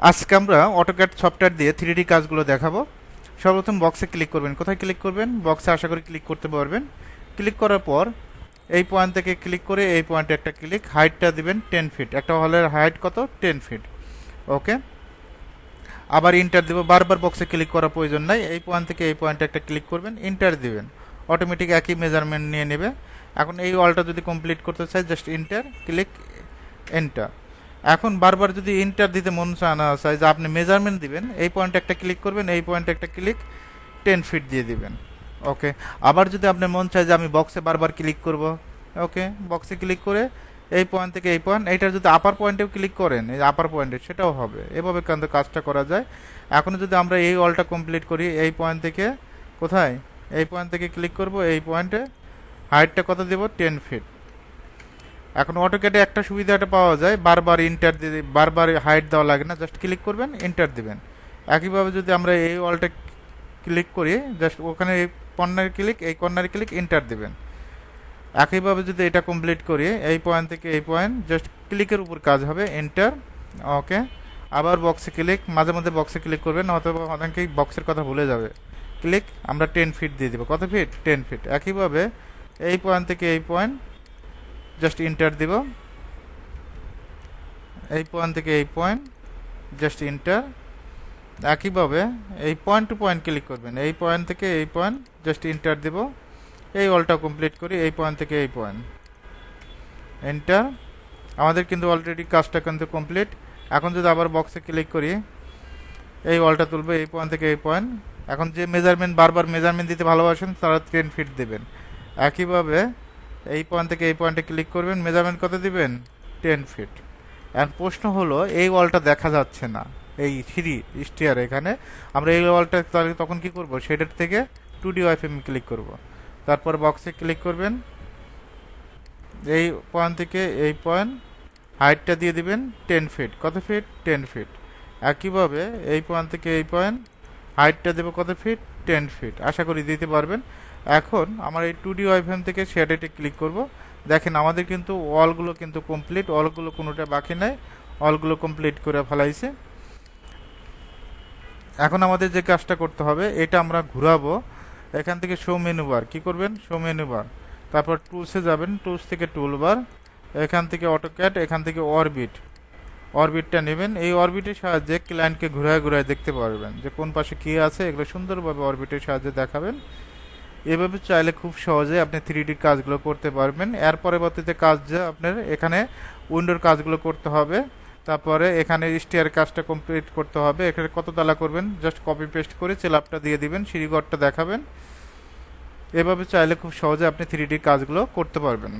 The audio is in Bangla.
আজকে আমরা অটোক্যাড সফটওয়্যার দিয়ে থ্রি কাজগুলো দেখাবো। সর্বপ্রথম বক্সে ক্লিক করবেন। কোথায় ক্লিক করবেন? বক্সে আশা করি ক্লিক করতে পারবেন। ক্লিক করার পর এই পয়েন্ট থেকে ক্লিক করে এই পয়েন্টে একটা ক্লিক হাইটটা দিবেন টেন ফিট একটা হলের হাইট কত? টেন ফিট ওকে আবার ইন্টার দেবো। বারবার বক্সে ক্লিক করার প্রয়োজন নাই। এই পয়েন্ট থেকে এই পয়েন্টে একটা ক্লিক করবেন ইন্টার দিবেন। অটোমেটিক একই মেজারমেন্ট নিয়ে নেবে। এখন এই ওয়ালটা যদি কমপ্লিট করতে চাই জাস্ট ইন্টার ক্লিক এন্টার এখন বারবার যদি ইন্টার দিতে মন চায় না চায়, যে আপনি মেজারমেন্ট দিবেন, এই পয়েন্টে একটা ক্লিক করবেন, এই পয়েন্টে একটা ক্লিক টেন ফিট দিয়ে দিবেন। ওকে আবার যদি আপনার মন চায় যে আমি বক্সে বারবার ক্লিক করব ওকে বক্সে ক্লিক করে এই পয়েন্ট থেকে এই পয়েন্ট এইটার যদি আপার পয়েন্টেও ক্লিক করেন, এই আপার পয়েন্টে সেটাও হবে। এভাবে কিন্তু কাজটা করা যায়। এখন যদি আমরা এই অলটা কমপ্লিট করি, এই পয়েন্ট থেকে কোথায়? এই পয়েন্ট থেকে ক্লিক করব, এই পয়েন্টে হাইটটা কত দেব? টেন ফিট এখন অটোকেটে একটা সুবিধাটা পাওয়া যায়, বারবার ইন্টার দিয়ে বারবার হাইট দেওয়া লাগে না জাস্ট ক্লিক করবেন ইন্টার দিবেন। একইভাবে যদি আমরা এই ওয়ালটা ক্লিক করি জাস্ট ওখানে এই কর্নার ক্লিক এই কর্নার ক্লিক ইন্টার দিবেন। একইভাবে যদি এটা কমপ্লিট করি, এই পয়েন্ট থেকে এই পয়েন্ট জাস্ট ক্লিকের উপর কাজ হবে এন্টার ওকে আবার বক্সে ক্লিক মাঝে মধ্যে বক্সে ক্লিক করবেন, অথবা অনেকেই বক্সের কথা ভুলে যাবে। ক্লিক আমরা টেন ফিট দিয়ে দেবো। কত ফিট টেন ফিট একইভাবে এই পয়েন্ট থেকে এই পয়েন্ট জাস্ট ইন্টার দিব। এই পয়েন্ট থেকে এই পয়েন্ট জাস্ট ইন্টার একইভাবে এই পয়েন্ট টু পয়েন্ট ক্লিক করবেন। এই পয়েন্ট থেকে এই পয়েন্ট জাস্ট ইন্টার দিব। এই অলটা কমপ্লিট করি, এই পয়েন্ট থেকে এই পয়েন্ট এন্টার আমাদের কিন্তু অলরেডি কাজটা কিন্তু কমপ্লিট এখন যদি আবার বক্সে ক্লিক করি, এই অলটা তুলবে, এই পয়েন্ট থেকে এই পয়েন্ট এখন যে মেজারমেন্ট বারবার মেজারমেন্ট দিতে ভালোবাসেন, তারা টেন ফিট দেবেন। একইভাবে এই পয়েন্ট থেকে এই পয়েন্টে ক্লিক করবেন মেজারমেন্ট কত দিবেন? টেন ফিট এখন প্রশ্ন হলো, এই ওয়ালটা দেখা যাচ্ছে না। এই থ্রি স্টিয়ার এখানে। আমরা এই ওয়ালটা তাহলে তখন কি করব? সেটার থেকে টু ডি ওয়াইফএম ক্লিক করব। তারপর বক্সে ক্লিক করবেন। এই পয়েন্ট থেকে এই পয়েন্ট হাইটটা দিয়ে দিবেন টেন ফিট কত ফিট টেন ফিট একইভাবে এই পয়েন্ট থেকে এই পয়েন্ট হাইটটা দেবো কত ফিট টেন ফিট আশা করি দিতে পারবেন। এখন আমার এই টু ডি ওয়াইফএম থেকে শেডেটে ক্লিক করব। দেখেন আমাদের কিন্তু ওয়ালগুলো কিন্তু কমপ্লিট ওয়ালগুলো কোনোটা বাকি নাই ওয়ালগুলো কমপ্লিট করে ফেলাইছে। এখন আমাদের যে কাজটা করতে হবে, এটা আমরা ঘুরাবো। এখান থেকে শো মেনু বার কী করবেন? শো মেনু বার তারপর টুলসে যাবেন টুলস থেকে টুল বার এখান থেকে অটোক্যাট এখান থেকে অরবিট অরবিটটা নেবেন। এই অরবিটের সাহায্যে ক্লায়েন্টকে ঘুরায় ঘুরায় দেখতে পারবেন যে কোন পাশে কী আছে, এগুলো সুন্দরভাবে অরবিটের সাহায্যে দেখাবেন। এভাবে চাইলে খুব সহজে আপনি থ্রি ডি কাজগুলো করতে পারবেন। এর পরবর্তীতে কাজ যে আপনার এখানে উইন্ডোর কাজগুলো করতে হবে। তারপরে এখানে স্টেয়ার কাজটা কমপ্লিট করতে হবে। এখানে কত তালা করবেন? জাস্ট কপি পেস্ট করে চেলাপটা দিয়ে দিবেন, সিঁড়িঘরটা দেখাবেন। এভাবে চাইলে খুব সহজে আপনি থ্রি ডি কাজগুলো করতে পারবেন।